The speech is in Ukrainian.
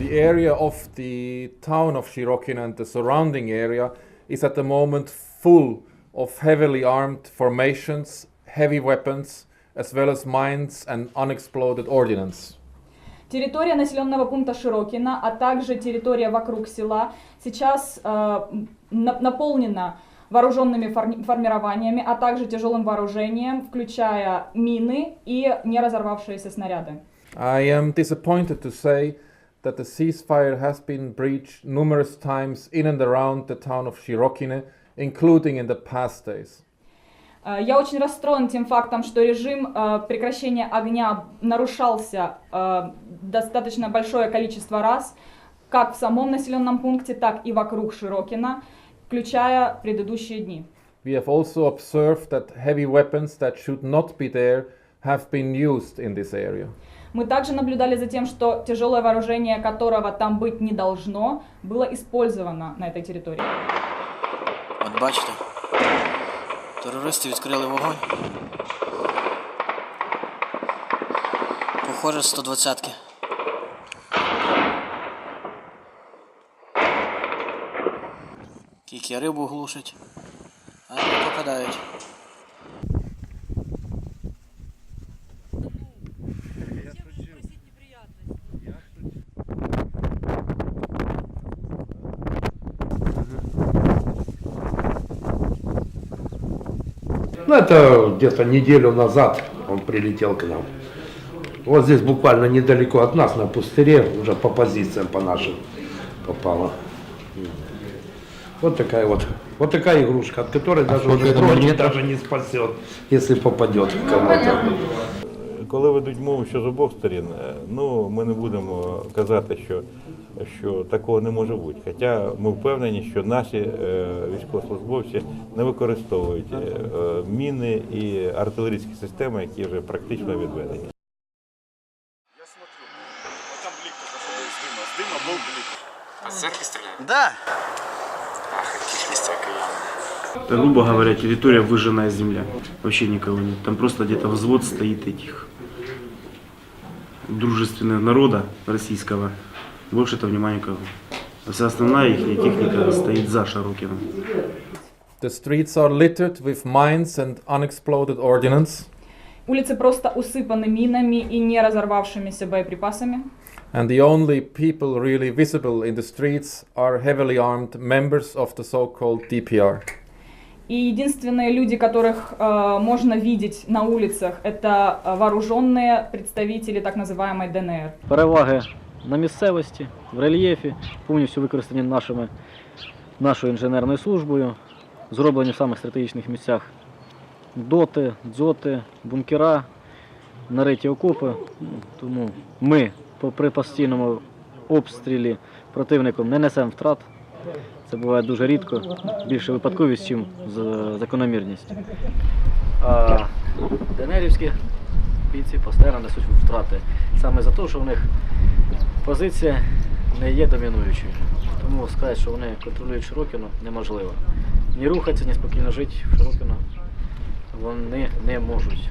the area of the town of Shirokina and the surrounding area is at the moment full of heavily armed formations, heavy weapons, as well as mines and unexploded ordnance. Территория населенного пункта Широкина, а также территория вокруг села сейчас э, на- наполнена вооруженными фор- формированиями, а также тяжелым вооружением, включая мины и не разорвавшиеся снаряды. I am disappointed to say that the ceasefire has been breached numerous times in and around the town of Shirokine, including in the past days. Э, Я очень расстроен тем фактом, что режим э, прекращения огня нарушался э, достаточно большое количество раз, как в самом населенном пункте, так и вокруг Широкина, включая предыдущие дни. We have also observed that heavy weapons that should not be there have been used in this area. Мы также наблюдали за тем, что тяжелое вооружение, которого там быть не должно, было использовано на этой территории. От бачите, терористи відкрили вогонь. Похоже, з 120-ки. Тільки рибу глушать, а не попадають. Ну, это где-то неделю назад он прилетел к нам. Вот здесь буквально недалеко от нас, на пустыре, уже по позициям по нашим попало. Вот такая вот, вот такая игрушка, от которой даже уже даже не спасет, если попадет в кого-то. Коли ведуть мову, що з обох сторін, е, ну ми не будемо казати, що, що такого не може бути. Хоча ми впевнені, що наші е, військовослужбовці не використовують е, міни і артилерійські системи, які вже практично відведені. Я смотрю, вот там блик только что был с дыма. С дыма был блик. А з церкви стріляють? Да. Ах, якісь місця кияни. Это, грубо говоря, территория выжженная земля. Вообще никого нет. Там просто где-то взвод стоит этих дружественного народа российского. Больше-то внимания никого. А вся основная их техника стоит за Широкиным. The streets are littered with mines and unexploded ordnance, Улицы просто усыпаны минами и не разорвавшимися боеприпасами. and the only people really visible in the streets are heavily armed members of the so called DPR. И единственные люди, которых э, можно видеть на улицах, это э, вооруженные представители так называемой ДНР. переваги на місцевості, в рельєфі, повністю використані нашими, нашою інженерною службою, зроблені в самих стратегічних місцях доти, дзоти, бункера, нариті окопи. Ну, Тому ми по- при постійному обстрілі противником не несемо втрат. Це буває дуже рідко, більше випадковість, ніж закономірність. А ДНРівські бійці постійно несуть втрати. Саме за те, що в них позиція не є домінуючою. Тому сказати, що вони контролюють Широкіно, неможливо. Ні рухатися, ні спокійно жити в Широкіно вони не можуть.